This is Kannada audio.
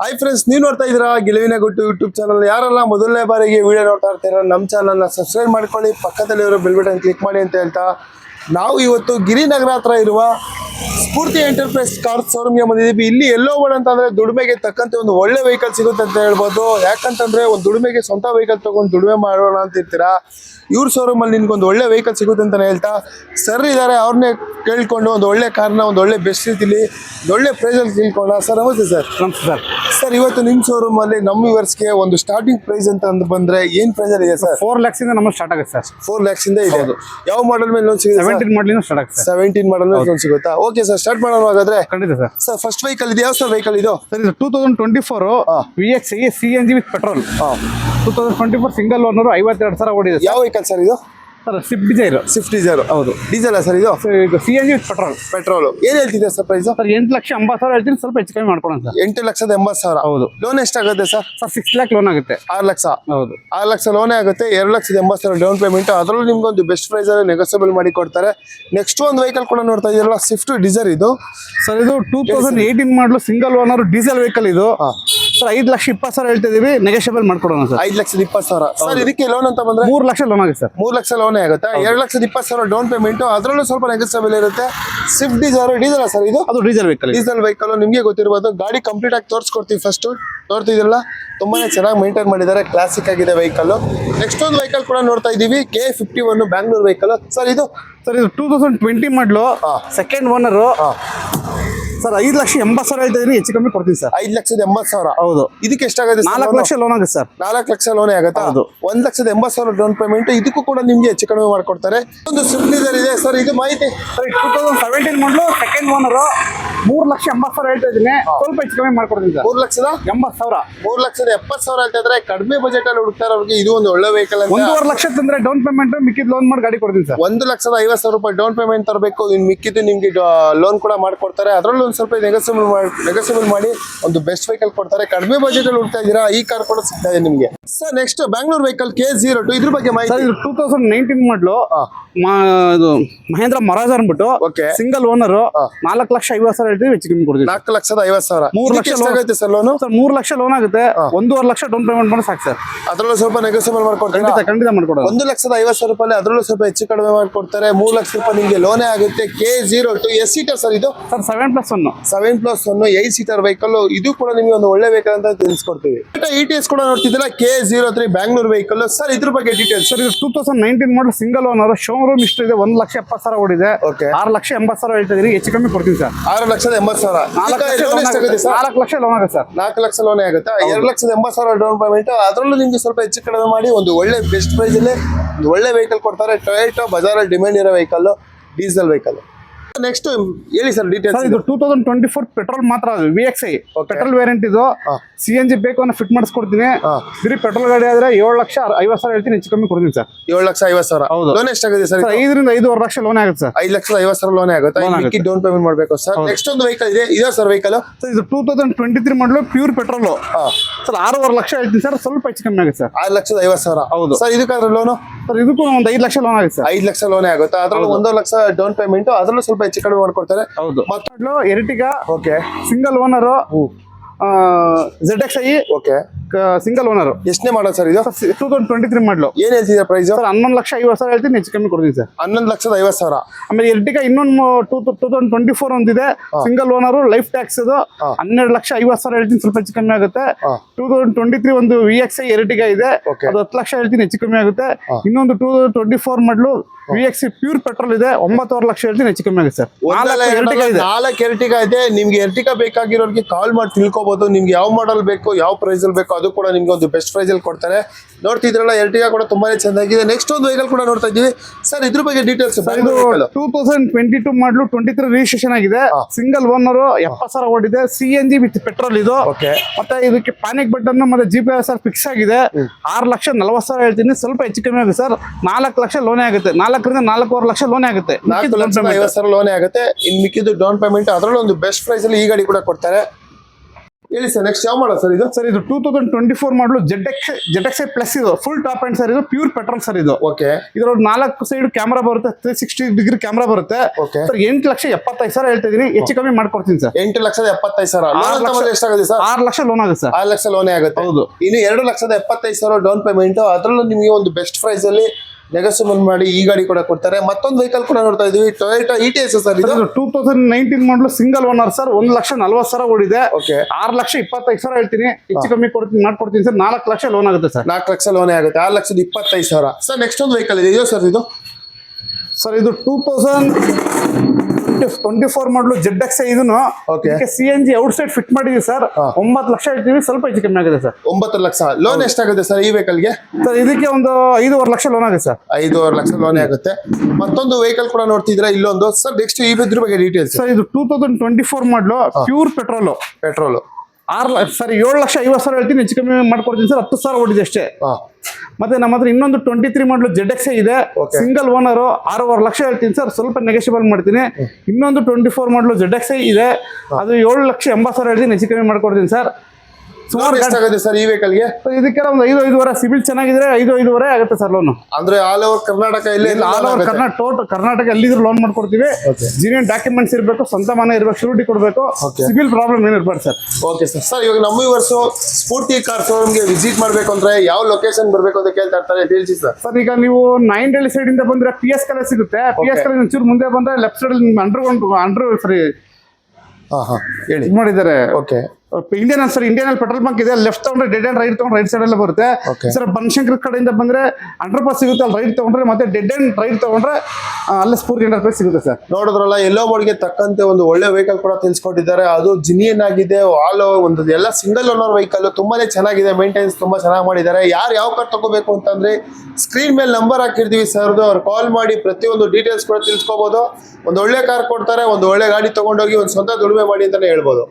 ಹಾಯ್ ಫ್ರೆಂಡ್ಸ್ ನೀವು ನೋಡ್ತಾ ಇದ್ದೀರಾ ಗೆಲುವಿನ ಗುಟ್ಟು ಯೂಟ್ಯೂಬ್ ಚಾನಲ್ ಯಾರೆಲ್ಲ ಮೊದಲನೇ ಬಾರಿಗೆ ವಿಡಿಯೋ ನೋಡ್ತಾ ಇರ್ತೀರ ನಮ್ಮ ಚಾನಲ್ನ ಸಬ್ಸ್ಕ್ರೈಬ್ ಮಾಡ್ಕೊಳ್ಳಿ. ಪಕ್ಕದಲ್ಲಿರೋ ಬೆಲ್ ಬಟನ್ ಕ್ಲಿಕ್ ಮಾಡಿ ಅಂತ ಹೇಳ್ತಾ. ನಾವು ಇವತ್ತು ಗಿರಿನಗರ ಹತ್ರ ಇರುವ ಸ್ಫೂರ್ತಿ ಎಂಟರ್ಪ್ರೈಸ್ ಕಾರ್ ಶೋರೂಮ್ಗೆ ಬಂದಿದ್ದೀವಿ. ಇಲ್ಲಿ ಎಲ್ಲೋ ಬೇಡ ಅಂತಂದ್ರೆ ದುಡಿಮೆಗೆ ತಕ್ಕಂತೆ ಒಂದು ಒಳ್ಳೆ ವೆಹಿಕಲ್ ಸಿಗುತ್ತೆ ಅಂತ ಹೇಳ್ಬೋದು. ಯಾಕಂತಂದ್ರೆ ಒಂದು ದುಡಿಮೆಗೆ ಸ್ವಂತ ವೆಹಿಕಲ್ ತಗೊಂಡು ದುಡಿಮೆ ಮಾಡೋಣ ಅಂತ ಇರ್ತೀರಾ ಇವ್ರ ಶೋರೂಮ್ ಅಲ್ಲಿ ನಿನ್ಗೊಂದು ಒಳ್ಳೆ ವೆಹಿಕಲ್ ಸಿಗುತ್ತೆ ಅಂತ ಹೇಳ್ತಾ ಸರ್ ಇದ್ದಾರೆ ಅವ್ರನ್ನೇ ಕೇಳ್ಕೊಂಡು ಒಂದು ಒಳ್ಳೆ ಕಾರ್ನ ಒಂದು ಒಳ್ಳೆ ಬೆಸ್ಟ್ ರೀತಿಲಿ ಒಳ್ಳೆ ಪ್ರೈಸಲ್ಲಿ ತಿಳ್ಕೊಂಡ ಸರ್ ನಮಸ್ತೆ ಸರ್ ನಮಸ್ತೆ ಸರ್ ಸರ್ ಇವತ್ತು ನಿಮ್ಮ ಶೋರೂಮ್ ಅಲ್ಲಿ ನಮ್ಮ ಗೆ ಒಂದು ಸ್ಟಾರ್ಟಿಂಗ್ ಪ್ರೈಸ್ ಅಂತ ಅಂದ್ ಬಂದ್ರೆ ಏನ್ ಪ್ರೈಸ್ ಅಲ್ಲಿ ಇದೆ ಸರ್ ಫೋರ್ ಲ್ಯಾಕ್ಸ್ ಇಂದ ನಮಗೆ ಸ್ಟಾರ್ಟ್ ಆಗುತ್ತೆ ಸರ್ ಫೋರ್ ಲ್ಯಾಕ್ಸ್ ಇಂದ ಇದೆ. ಯಾವ ಮಾಡಲ್ ಮೇಲೆ ಲೋನ್ ಸಿಗುತ್ತೆ ಸೆವೆಂಟೀನ್ ಸ್ಟಾರ್ಟ್ ಆಗುತ್ತೆ ಸರ್ ಸೆವೆಂಟೀನ್ ಮಾಡಲ್ ಮೇಲೆ ಲೋನ್ ಸಿಗುತ್ತಾ? ಓಕೆ ಸರ್ ಸ್ಟಾರ್ಟ್ ಮಾಡೋಣ ಹಾಗಾದ್ರೆ. ಖಂಡಿತ ಸರ್. ಸರ್ ಫಸ್ಟ್ ವೆಹಿಕಲ್ ಇದೆ ಯಾವ ಸರ್ ವೆಹಿಕಲ್ ಇದು? ಸರ್ ಇದು two thousand twenty four. V X C N G with petrol two thousand twenty four single owner ಐವತ್ತೆರಡು ಸಾವಿರ ಓಡಿದೆ ಯಾವ ವೆಹಿಕಲ್ ಸರ್ ಇದು? Sir Swift Dzire Swift Dzire ಹೌದು. ಡೀಸೆಲ್ ಸರ್ ಇದು? ಇದು C N G petrol petrol ಏನ್ ಹೇಳ್ತಿದೆ ಸರ್ ಪ್ರೈಸ್ ಸರ್ ಎಂಟು ಲಕ್ಷ ಎಂಬತ್ತು ಸಾವಿರ ಹೇಳ್ತೀನಿ ಸ್ವಲ್ಪ ಹೆಚ್ಚು ಕಮ್ಮಿ ಮಾಡ್ಕೊಳೋಣ ಸರ್. ಎಂಟು ಲಕ್ಷದ ಎಂಬತ್ತು ಸಾವಿರ. ಹೌದು. ಲೋನ್ ಎಷ್ಟಾಗುತ್ತೆ sir? Sir six lakh loan ಆಗುತ್ತೆ. ಆರು ಲಕ್ಷ. ಹೌದು. ಆರು ಲಕ್ಷ ಲೋನೇ ಆಗುತ್ತೆ ಎರಡು ಲಕ್ಷದ ಎಂಬತ್ತು ಸಾವಿರ ಡೌನ್ ಪೇಮೆಂಟ್ ಅದರಲ್ಲೂ ನಿಮ್ಗೊಂದು ಬೆಸ್ಟ್ ಪ್ರೈಸ್ ಅಲ್ಲಿ ನೆಗೋಸಿಯಬಲ್ ಮಾಡಿ ಕೊಡ್ತಾರೆ. ನೆಕ್ಸ್ಟ್ ಒಂದು ವೆಹಿಕಲ್ ಕೂಡ ನೋಡ್ತಾ ಇದೀರಲ್ಲ ಸ್ವಿಫ್ಟ್ ಡಿಸೈರ್ ಇದು. ಸರ್ ಇದು two thousand eighteen model single owner diesel vehicle ಇದು. ಸರ್ ಐದು ಲಕ್ಷ ಇಪ್ಪತ್ತು ಸಾವಿರ ಹೇಳ್ತಾ ಇದೀವಿ. ನೆಗೋಷಿಯಬಲ್ ಮಾಡ್ಕೊಡೋಣ ಸರ್. ಐದು ಲಕ್ಷದ ಇಪ್ಪತ್ತು ಸಾವಿರ. ಸರ್ ಇದಕ್ಕೆ ಲೋನ್ ಅಂತ ಬಂದ್ರೆ ಮೂರು ಲಕ್ಷ ಲೋನ್ ಆಗುತ್ತೆ ಸರ್. ಮೂರು ಲಕ್ಷ ಲೋನೇ ಆಗುತ್ತೆ? ಎರಡು ಲಕ್ಷದ ಇಪ್ಪತ್ತು ಸಾವಿರ ಡೌನ್ ಪೇಮೆಂಟ್ ಅದರಲ್ಲೂ ಸ್ವಲ್ಪ ನೆಗೋಷಿಯಬಲ್ ಇರುತ್ತೆ. ಸ್ವಿಫ್ಟ್ ಡಿಸೈರ್ ಡೀಸೆಲ್ ಸರ್ ಇದು? ಅದು ಡೀಸೆಲ್ ವೆಹಿಕಲ್ ಡೀಸೆಲ್ ವೆಹಿಕಲ್ ನಿಮಗೆ ಗೊತ್ತಿರ್ಬೋದು. ಗಾಡಿ ಕಂಪ್ಲೀಟ್ ಆಗಿ ತೋರಿಸ್ಕೊಡ್ತೀವಿ ಫಸ್ಟ್ ನೋಡ್ತಿದ್ರಲ್ಲ ತುಂಬಾ ಚೆನ್ನಾಗಿ ಮೇಂಟೈನ್ ಮಾಡಿದ್ದಾರೆ. ಕ್ಲಾಸಿಕ್ ಆಗಿದೆ ವೆಹಿಕಲ್ ನೆಕ್ಸ್ಟ್ ಒಂದು ವೆಹಿಕಲ್ ಕೂಡ ನೋಡ್ತಾ ಇದೀವಿ. K fifty one Bangalore vehicle sir ಇದು ಸರ್ ಇದು two thousand twenty model. Second owner. Sir ಐದು ಲಕ್ಷ ಎಂಬತ್ತು ಸಾವಿರ ಇದೀನಿ ಹೆಚ್ಚು ಕಮ್ಮಿ ಕೊಡ್ತೀನಿ ಸರ್. ಐದು ಲಕ್ಷದ ಎಂಬತ್ತು ಸಾವಿರ. ಹೌದು. ಇದಕ್ಕೆ ಎಷ್ಟಾಗುತ್ತೆ ನಾಲ್ಕು? ಲಕ್ಷ ಲೋನ್ ಆಗುತ್ತೆ ಸರ್. ನಾಲ್ಕು ಲಕ್ಷ ಲೋನ್ ಆಗುತ್ತೆ? ಅದು ಒಂದ್ ಲಕ್ಷದ ಎಂಬತ್ತು ಸಾವಿರ ಡೌನ್ ಪೇಮೆಂಟ್ ಇದಕ್ಕೂ ಕೂಡ ನಿಮ್ಗೆ ಹೆಚ್ಚು ಕಡಿಮೆ ಮಾಡ್ಕೊಡ್ತಾರೆ. ಒಂದು ಡಿಸೈರ್ ಇದೆ. ಸರ್ ಇದು ಮಾಹಿತಿ sir two thousand seventeen model second owner ಮೂರು ಲಕ್ಷ ಎಂಬತ್ ಸಾವಿರ ಹೇಳ್ತಾ ಇದೀನಿ ಸ್ವಲ್ಪ ಹೆಚ್ಚು ಕಮ್ಮಿ ಮಾಡ್ಕೊಡ್ತೀನಿ ಸರ್. ಮೂರ್ ಲಕ್ಷದ? ಎಂಬತ್ ಸಾವಿರ. ಮೂರ್ ಲಕ್ಷದ ಎಪ್ಪತ್ ಸಾವಿರ ಅಂತ ಇದ್ರೆ ಕಡಿಮೆ ಬಜೆಟ್ ಅಲ್ಲಿ ಹುಡುಕ್ತಾರೆ ಅವ್ರಿಗೆ. ಇದು ಒಂದು ಒಳ್ಳೆ ವೆಹಿಕಲ್ ಅಂತ. ಒಂದೂವರೆ ಲಕ್ಷ ತಂದ್ರೆ ಡೌನ್ ಪೇಮೆಂಟ್ ಮಿಕ್ಕಿದ್ ಲೋನ್ ಮಾಡಿ ಗಾಡಿ ಕೊಡ್ತೀನಿ ಸರ್. ಒಂದು ಲಕ್ಷದ ಐವತ್ತು ಸಾವಿರ ರೂಪಾಯಿ ಡೌನ್ ಪೇಮೆಂಟ್ ತರಬೇಕು. ಇನ್ ಮಿಕ್ಕಿದ್ದು ನಿಮ್ಗೆ ಲೋನ್ ಕೂಡ ಮಾಡ್ಕೊಡ್ತಾರೆ. ಅದರಲ್ಲೂ ಒಂದು ಸ್ವಲ್ಪ ನೆಗೋಸಿಯಬಲ್ ಮಾಡಿ ನೆಗೋಸಿಯಬಲ್ ಮಾಡಿ ಒಂದು ಬೆಸ್ಟ್ ವೆಹಿಕಲ್ ಕೊಡ್ತಾರೆ. ಕಡಿಮೆ ಬಜೆಟ್ ಅಲ್ಲಿ ಹುಡ್ತಾ ಇದ್ದೀರಾ ಈ ಕಾರ್ ಕೂಡ ಸಿಗ್ತಾ ಇದೆ ನಿಮಗೆ. Sir next Bangalore vehicle K zero two ಇದ್ರ ಬಗ್ಗೆ ಮಾಹಿತಿ? Two thousand nineteen model Mahindra Marazzo ಅನ್ಬಿಟ್ಟು. Single owner. ನಾಲ್ಕು ಲಕ್ಷ ಐವತ್ತು ಸಾವಿರ ಹೇಳ್ತೀವಿ ಹೆಚ್ಚು ಕಮ್ಮಿ ಕೊಡ್ತೀವಿ ನಾಲ್ಕು ಲಕ್ಷದ ಐವತ್ ಸಾವಿರ. ಮೂರು ಲಕ್ಷ ಲೋನ್ ಆಗುತ್ತೆ ಸರ್ ಲೋನ್ ಸರ್ ಮೂರು ಲಕ್ಷ ಲೋನ್ ಆಗುತ್ತೆ. ಒಂದೂವರೆ ಲಕ್ಷ ಡೌನ್ ಪೇಮೆಂಟ್ ಮಾಡಿ ಸಾಕು ಸರ್. ಅದರಲ್ಲೂ ಸ್ವಲ್ಪ ನೆಗೋಸಿಯಬಲ್ ಮಾಡ್ಕೊಡ್ತಾರೆ? ಖಂಡಿತ ಖಂಡಿತ ಮಾಡ್ಕೊಡೋಣ ಒಂದು ಲಕ್ಷದ ಐವತ್ತು ಸಾವಿರ ರೂಪಾಯಿ ಅದರಲ್ಲೂ ಸ್ವಲ್ಪ ಹೆಚ್ಚು ಕಡಿಮೆ ಮಾಡ್ಕೊಡ್ತಾರೆ. ಮೂರು ಲಕ್ಷ ರೂಪಾಯಿ ನಿಮಗೆ ಲೋನೇ ಆಗುತ್ತೆ. K zero two S seater sir ಇದು? Sir seven plus one seven plus one eight seater vehicle ಇದು ಕೂಡ ನಿಮಗೆ ಒಂದು ಒಳ್ಳೆ ವೆಹಿಕಲ್ ಅಂತ ತಿಳಿಸ್ಕೊಡ್ತೀವಿ. ಇ ಟಿ ಎಸ್ ಕೂಡ ನೋಡ್ತಿದ್ದೀರಾ? K zero three Bangalore vehicle sir ಇದ್ರ ಬಗ್ಗೆ ಡೀಟೇಲ್ಸ್ ಸರ್ ಇದು two thousand nineteen model single owner showroom ಇಷ್ಟು ಇದೆ. ಒಂದು ಲಕ್ಷ ಎಪ್ಪತ್ತು ಸಾವಿರ ಓಡಿದೆ. ಆರು ಲಕ್ಷ ಎಂಬತ್ತು ಸಾವಿರ ಹೇಳ್ತಾ ಇದೀನಿ. ಹೆಚ್ಚು ಕಮ್ಮಿ ಕೊಡ್ತೀವಿ ಸರ್. ಆರು ಲಕ್ಷದ ಎಂಬತ್ತು ಸಾವಿರ. ನಾಲ್ಕು ಲಕ್ಷ ಲೋನ್ ಆಗುತ್ತೆ. ಸರ್? ನಾಲ್ಕು ಲಕ್ಷ ಲೋನ್ ಆಗುತ್ತೆ ಎರಡು ಲಕ್ಷದ ಎಂಬತ್ತು ಸಾವಿರ ಡೌನ್ ಪೇಮೆಂಟ್ ಅದರಲ್ಲೂ ನಿಮಗೆ ಸ್ವಲ್ಪ ಹೆಚ್ಚು ಕಡಿಮೆ ಮಾಡಿ ಒಂದು ಒಳ್ಳೆ ಬೆಸ್ಟ್ ಪ್ರೈಸಲ್ಲಿ ಒಂದು ಒಳ್ಳೆ ವೆಹಿಕಲ್ ಕೊಡ್ತಾರೆ. ಟೊಯೋಟೋ ಬಜಾರಲ್ಲಿ ಡಿಮ್ಯಾಂಡ್ ಇರೋ ವೆಹಿಕಲ್ ಡೀಸೆಲ್ ವೆಹಿಕಲ್ ನೆಕ್ಸ್ಟ್ ಹೇಳಿ ಸರ್ ಸರ್ ಡೀಟೇಲ್ಸ್ ಇದು two thousand twenty four petrol ಮಾತ್ರ V X I petrol variant ಇದು. ಸಿ ಎನ್ ಜಿ ಬೇಕು ಅನ್ನೋ ಫಿಟ್ ಮಾಡಿಸ್ಕೊಡ್ತೀನಿ. ಬರೀ ಪೆಟ್ರೋಲ್ ಗಾಡಿ ಆದ್ರೆ ಏಳು ಲಕ್ಷ ಐವತ್ತು ಸಾವಿರ ಹೇಳ್ತೀನಿ ಹೆಚ್ಚು ಕಮ್ಮಿ ಕೊಡ್ತೀನಿ ಸರ್ ಏಳು ಲಕ್ಷ ಐವತ್ತು ಸಾವಿರ. ಹೌದು. ಲೋನ್ ಎಷ್ಟಾಗುತ್ತೆ ಸರ್ ಸರ್ ಐದರಿಂದ ಐದುವರೆ ಲಕ್ಷ ಲೋನ್ ಆಗುತ್ತೆ ಸರ್ ಐದು ಲಕ್ಷ ಐವತ್ತು ಸಾವಿರ ಲೋನ್ ಆಗುತ್ತೆ? ಡೌನ್ ಪೇಮೆಂಟ್ ಮಾಡಬೇಕು ಸರ್ ನೆಕ್ಸ್ಟ್ ಒಂದು ವೆಹಿಕಲ್ ಇದೆ. ಇದೆ ಸರ್ ವೆಹಿಕಲ್ ಸರ್ ಇದು two thousand twenty three model pure petrol sir ಆರೂವರೆ ಲಕ್ಷ ಹೇಳ್ತೀನಿ ಸರ್ ಸ್ವಲ್ಪ ಹೆಚ್ಚು ಕಮ್ಮಿ ಆಗುತ್ತೆ ಸರ್ ಆರು ಲಕ್ಷದ ಐವತ್ತು ಸಾವಿರ. ಹೌದು. ಸರ್ ಇದಕ್ಕಾದ್ರೆ ಲೋನು ಸರ್ ಇದಕ್ಕೂ ಒಂದು ಐದು ಲಕ್ಷ ಲೋನ್ ಆಗುತ್ತೆ ಸರ್ ಐದು ಲಕ್ಷ ಲೋನೇ ಆಗುತ್ತೆ? ಅದರಲ್ಲಿ ಒಂದು ಲಕ್ಷ ಡೌನ್ ಪೇಮೆಂಟ್ ಅದರಲ್ಲೂ ಸ್ವಲ್ಪ ಹೆಚ್ಚು ಕಡಿಮೆ ಮಾಡ್ಕೊಡ್ತಾರೆ. ಹೌದು. ಮತ್ತು Ertiga okay single owner Z X I okay single owner ಎಷ್ಟನೇ ಮಾಡೋದು ಸರ್ ಇದು? ಟೂ ತೌಸಂಡ್ ಟ್ವೆಂಟಿ ತ್ರೀ ಮಾಡಲು ಏನ್ ಹೇಳ್ತಿದೆ ಪ್ರೈಸ್ ಸರ್ ಹನ್ನೊಂದು ಲಕ್ಷ ಐವತ್ತು ಸಾವಿರ ಹೇಳ್ತೀನಿ ಹೆಚ್ಚು ಕಮ್ಮಿ ಕೊಡ್ತೀನಿ ಸರ್. ಹನ್ನೊಂದು ಲಕ್ಷದ ಐವತ್ತು ಸಾವಿರ. ಆಮೇಲೆ ಎರ್ಟಿಗಾ ಇನ್ನೊಂದು two two thousand twenty four ಒಂದಿದೆ. ಸಿಂಗಲ್ ಓನರ್ ಲೈಫ್ ಟ್ಯಾಕ್ಸ್ ಅದು ಹನ್ನೆರಡು ಲಕ್ಷ ಐವತ್ತು ಸಾವಿರ ಹೇಳ್ತೀನಿ ಸ್ವಲ್ಪ ಹೆಚ್ಚು ಕಮ್ಮಿ ಆಗುತ್ತೆ. ಟೂ ತೌಸಂಡ್ ಟ್ವೆಂಟಿ ತ್ರೀ ಒಂದು ವಿ ಎಕ್ಸ್ ಐ ಎರ್ಟಿಗಾ ಇದೆ. ಅದು ಹತ್ತು ಲಕ್ಷ ಹೇಳ್ತೀನಿ ಹೆಚ್ಚು ಕಮ್ಮಿ ಆಗುತ್ತೆ. ಇನ್ನೊಂದು two thousand twenty four model V X pure petrol ಇದೆ. ಒಂಬತ್ತುವರೆ ಲಕ್ಷ ಹೇಳ್ತೀನಿ ಹೆಚ್ಚು ಕಮ್ಮಿ ಆಗುತ್ತೆ ಸರ್. ನಾಲ್ಕು ಎರ್ಟಿಗಾ ಇದೆ. ನಿಮ್ಗೆ ಎರ್ಟಿಗಾ ಬೇಕಾಗಿರೋರಿಗೆ ಕಾಲ್ ಮಾಡಿ ತಿಳ್ಕೊಬಹುದು ನಿಮ್ಗೆ ಯಾವ ಮಾಡಲ್ ಬೇಕು ಯಾವ ಪ್ರೈಸ್ ಅಲ್ಲಿ ಬೇಕು ಅದು ಕೂಡ ನಿಮ್ಗೆ ಒಂದು ಬೆಸ್ಟ್ ಪ್ರೈಸ್ ಅಲ್ಲಿ ಕೊಡ್ತಾರೆ. ನೋಡ್ತಿದ್ರಲ್ಲ ಎರ್ಟಿಗಾ ಕೂಡ ತುಂಬಾನೇ ಚೆನ್ನಾಗಿದೆ. ನೆಕ್ಸ್ಟ್ ಒಂದು ವೆಹಿಕಲ್ ಕೂಡ ನೋಡ್ತಾ ಇದ್ದೀವಿ. ಸರ್ ಇದ್ರ ಬಗ್ಗೆ details two thousand twenty two model twenty three registration ಆಗಿದೆ. ಸಿಂಗಲ್ ಓನರ್ ಎಪ್ಪತ್ತು ಸಾವಿರ ಓಡಿದೆ. C N G with petrol ಇದು. ಓಕೆ ಮತ್ತೆ ಇದಕ್ಕೆ ಪ್ಯಾನಿಕ್ ಬಟನ್ ಮತ್ತೆ G P S R fix ಆಗಿದೆ. ಆರು ಲಕ್ಷ ನಲವತ್ತು ಸಾವಿರ ಹೇಳ್ತೀನಿ. ಸ್ವಲ್ಪ ಹೆಚ್ಚು ಕಮ್ಮಿ ಆಗುತ್ತೆ ಸರ್ ನಾಲ್ಕು ಲಕ್ಷ ಲೋನೇ ಆಗುತ್ತೆ. ನಾಲ್ಕರಿಂದ ನಾಲ್ಕೂವರೆ ಲಕ್ಷ ಲೋನೇ ಆಗುತ್ತೆ. ನಾಲ್ಕು ಲಕ್ಷ ಐವತ್ತು ಸಾವಿರ ಲೋನೇ ಆಗುತ್ತೆ. ಇನ್ ಮಿಕ್ಕಿದ್ದು ಡೌನ್ ಪೇಮೆಂಟ್ ಅದರಲ್ಲೂ ಒಂದು ಬೆಸ್ಟ್ ಪ್ರೈಸ್ ಅಲ್ಲಿ ಈ ಗಾಡಿ ಕೂಡ ಕೊಡ್ತಾರೆ. ಹೇಳಿ ಸರ್ ನೆಕ್ಸ್ಟ್ ಯಾವ ಮಾಡೋ ಸರ್ ಇದು? ಸರ್ ಇದು two thousand twenty four model Z X Z X plus ಇದು. ಫುಲ್ ಟಾಪ್ ಅಂಡ್ ಸರ್ ಇದು ಪ್ಯೂರ್ ಪೆಟ್ರೋಲ್ ಸರ್ ಇದು. ಓಕೆ ಇದ್ರೊಳಗೆ ನಾಲ್ಕು ಸೈಡ್ ಕ್ಯಾಮರಾ ಬರುತ್ತೆ ತ್ರೀ ಸಿಕ್ಸ್ಟಿ ಡಿಗ್ರಿ ಕ್ಯಾಮರಾ ಬರುತ್ತೆ. ಓಕೆ ಸರ್ ಎಂಟು ಲಕ್ಷ ಎಪ್ಪತ್ತೈದು ಸಾವಿರ ಹೇಳ್ತಾ ಇದೀನಿ. ಹೆಚ್ಚು ಕಮ್ಮಿ ಮಾಡ್ಕೊಡ್ತೀನಿ ಸರ್. ಎಂಟು ಲಕ್ಷದ ಎಪ್ಪತ್ತೈದು ಸಾವಿರ. ಎಷ್ಟಾಗುತ್ತೆ ಸರ್? ಆರು ಲಕ್ಷ ಲೋನ್ ಆಗುತ್ತೆ ಸರ್. ಆರು ಲಕ್ಷ ಲೋನೇ ಆಗುತ್ತೆ. ಹೌದು. ಇನ್ನು ಎರಡು ಲಕ್ಷದ ಎಪ್ಪತ್ತೈದು ಸಾವಿರ ಡೌನ್ ಪೇಮೆಂಟ್ ಅದರಲ್ಲೂ ನಿಮಗೆ ಒಂದು ಬೆಸ್ಟ್ ಪ್ರೈಸ್ ಅಲ್ಲಿ ನೆಗೋಸಿಯೇಟ್ ಮಾಡಿ ಈ ಗಾಡಿ ಕೂಡ ಕೊಡ್ತಾರೆ. ಮತ್ತೊಂದು ವೆಹಿಕಲ್ ಕೂಡ ನೋಡ್ತಾ ಇದೀವಿ. Toyota E T S sir ಇದು. ಇದು two thousand nineteen model single owner sir. ಒಂದ್ ಲಕ್ಷ ನಲ್ವತ್ತು ಸಾವಿರ ಓಡಿದೆ. ಓಕೆ ಆರು ಲಕ್ಷ ಇಪ್ಪತ್ತೈದು ಸಾವಿರ ಹೇಳ್ತೀನಿ. ಹೆಚ್ಚು ಕಮ್ಮಿ ಕೊಡ್ತೀನಿ ಮಾಡ್ಕೊಡ್ತೀನಿ ಸರ್. ನಾಲ್ಕು ಲಕ್ಷ ಲೋನ್ ಆಗುತ್ತೆ ಸರ್. ನಾಲ್ಕು ಲಕ್ಷ ಲೋನೇ ಆಗುತ್ತೆ. ಆರು ಲಕ್ಷದ ಇಪ್ಪತ್ತೈದು ಸಾವಿರ. ಸರ್ ನೆಕ್ಸ್ಟ್ ಒಂದು ವೆಹಿಕಲ್ ಇದೆ. ಇದೆಯೋ ಸರ್ ಇದು? ಸರ್ ಇದು two thousand twenty four model Z X ಇದನ್ನು. C N G outside fit ಮಾಡಿದೀವಿ ಸರ್. ಒಂಬತ್ತು ಲಕ್ಷ ಹೇಳ್ತೀವಿ ಸ್ವಲ್ಪ ಹೆಚ್ಚು ಕಮ್ಮಿ ಆಗಿದೆ ಸರ್ ಒಂಬತ್ತು ಲಕ್ಷ. ಲೋನ್ ಎಷ್ಟಾಗುತ್ತೆ ಸರ್ ಈ ವೆಹಿಕಲ್ಗೆ ಸರ್ ಇದಕ್ಕೆ ಒಂದು ಐದೂವರೆ ಲಕ್ಷ ಲೋನ್ ಆಗುತ್ತೆ ಸರ್ ಐದೂವರೆ ಲಕ್ಷ ಲೋನ್ ಆಗುತ್ತೆ. ಮತ್ತೊಂದು ವೆಹಿಕಲ್ ಕೂಡ ನೋಡ್ತಿದ್ರೆ ಇಲ್ಲೊಂದು? ಸರ್ ನೆಕ್ಸ್ಟ್ ಈ ಬಗ್ಗೆ ಡೀಟೇಲ್ಸ್ ಸರ್ ಇದು two thousand twenty four model pure petrol petrol ಆರು ಲಕ್ಷ ಸರ್ ಏಳು ಲಕ್ಷ ಐವತ್ತು ಸಾವಿರ ಹೇಳ್ತೀನಿ ಹೆಚ್ಚು ಕಮ್ಮಿ ಮಾಡ್ಕೊಡ್ತೀನಿ ಸರ್ ಹತ್ತು ಸಾವಿರ ಓಡಿದೆ ಅಷ್ಟೇ. ಮತ್ತೆ ನಮ್ಮ ಹತ್ರ ಇನ್ನೊಂದು twenty three model Z X ಇದೆ ಸಿಂಗಲ್ ಓನರು ಆರೂವರೆ ಲಕ್ಷ ಹೇಳ್ತೀನಿ ಸರ್ ಸ್ವಲ್ಪ ನೆಗೆಷಿಬಲ್ ಮಾಡ್ತೀನಿ. ಇನ್ನೊಂದು twenty four model Z X ಇದೆ ಅದು ಏಳು ಲಕ್ಷ ಎಂಬತ್ತು ಸಾವಿರ ಹೇಳ್ತೀನಿ ಹೆಚ್ಚು ಕಮ್ಮಿ ಮಾಡ್ಕೊಡ್ತೀನಿ ಸರ್. ಸುಮಾರು ಎಷ್ಟಾಗುತ್ತೆ ಸರ್ ಈ ವೆಹಿಕಲ್ಗೆ ಗಾಡಿ- ಇದಕ್ಕೆ ಒಂದು ಐದು ಐದುವರೆ ಸಿಬಿಲ್ ಚೆನ್ನಾಗಿದ್ರೆ ಐದು ಐದುವರೆ ಆಗುತ್ತೆ ಸರ್ ಲೋನ್ ಅಂದ್ರೆ ಆಲ್ ಓವರ್ ಕರ್ನಾಟಕ ಇಲ್ಲಿ all over Karnataka total Karnataka ಎಲ್ಲಿದ್ರು ಲೋನ್ ಮಾಡ್ಕೊಡ್ತೀವಿ. ಜೀನಿಯನ್ ಡಾಕ್ಯುಮೆಂಟ್ಸ್ ಇರಬೇಕು ಸ್ವಂತ ಮನೆ ಇರಬೇಕು ಶೂರಿಟಿ ಕೊಡಬೇಕು. ಸಿಬಿಲ್ ಪ್ರಾಬ್ಲಮ್ ಏನು ಇರಬಾರ್ದು ಸರ್? ಓಕೆ ಸರ್ ಸರ್ ಇವಾಗ ನಮ್ಮ ಇವರ್ಸು ಸ್ಫೂರ್ತಿ ಕಾರ್ ಶೋರೂಮ್ಗೆ ವಿಸಿಟ್ ಮಾಡಬೇಕು ಅಂದ್ರೆ ಯಾವ ಲೊಕೇಶನ್ ಬರಬೇಕು ಅಂತ ಕೇಳ್ತಾ ಇರ್ತಾರೆ ತಿಳಿಸಿ ಸರ್ ಸರ್ ಈಗ ನೀವು ನೈನ್ ಡೆಲ್ಲಿ ಸೈಡ್ ಇಂದ ಬಂದ್ರೆ ಪಿ ಎಸ್ ಕಲೆ ಸಿಗುತ್ತೆ. P S. ಕಲೆ ಒಂಚೂರು ಮುಂದೆ ಬಂದ್ರೆ ಲೆಫ್ಟ್ ಸೈಡ್ ಅಂಡರ್ಗ್ರೌಂಡ್ ಅಂಡರ್ ಸರಿ ಹಾ ಹಾ. ಹೇಳಿ. ಮಾಡಿದ್ದಾರೆ. Okay Indian sir Indian petrol bunk ಇದೆ. ಲೆಫ್ಟ್ ತಗೊಂಡ್ರೆ ಡೆಡ್ ಅಂಡ್ ರೈಟ್ ತಗೊಂಡ್ರೆ ರೈಟ್ ಸೈಡ್ ಎಲ್ಲ ಬರುತ್ತೆ. ಸರ್ ಬನಶಂಕರ್ ಕಡೆಯಿಂದ ಬಂದ್ರೆ ಅಂಡರ್ ಪಾಸ್ ಸಿಗುತ್ತೆ ಅಲ್ಲಿ ರೈಟ್ ತಗೊಂಡ್ರೆ ಮತ್ತೆ ಡೆಡ್ ಅಂಡ್ ರೈಟ್ ತಗೊಂಡ್ರೆ ಅಲ್ಲೇ ಸ್ಫೂರ್ತಿ ಅಂಡರ್ ಪಾಸ್ ಸಿಗುತ್ತೆ ಸರ್ ನೋಡಿದ್ರಲ್ಲ ಎಲ್ಲೋ ಬೋರ್ಡ್ಗೆ ತಕ್ಕಂತೆ ಒಂದು ಒಳ್ಳೆ ವೆಹಿಕಲ್ ಕೂಡ ತಿಳಿಸ್ಕೊಟ್ಟಿದ್ದಾರೆ ಅದು ಜಿನಿಯನ್ ಆಗಿದೆ ಆಲ್ ಒಂದು ಎಲ್ಲ ಸಿಂಗಲ್ ಓನರ್ ವೆಹಿಕಲ್ ತುಂಬಾನೇ ಚೆನ್ನಾಗಿದೆ ಮೇಂಟೆನೆನ್ಸ್ ತುಂಬಾ ಚೆನ್ನಾಗಿ ಮಾಡಿದ್ದಾರೆ. ಯಾರು ಯಾವ ಕಾರ್ ತಗೋಬೇಕು ಅಂತಂದ್ರೆ ಸ್ಕ್ರೀನ್ ಮೇಲೆ ನಂಬರ್ ಹಾಕಿರ್ತೀವಿ ಸರ್ ಅವ್ರು ಕಾಲ್ ಮಾಡಿ ಪ್ರತಿಯೊಂದು ಡೀಟೇಲ್ಸ್ ಕೂಡ ತಿಳ್ಕೊಬಹುದು ಒಂದು ಒಳ್ಳೆ ಕಾರ್ ಕೊಡ್ತಾರೆ ಒಂದು ಒಳ್ಳೆ ಗಾಡಿ ತಗೊಂಡೋಗಿ ಒಂದು ಸ್ವಂತ ದುಡಿಮೆ ಮಾಡಿ ಅಂತಾನೆ ಹೇಳ್ಬೋದು.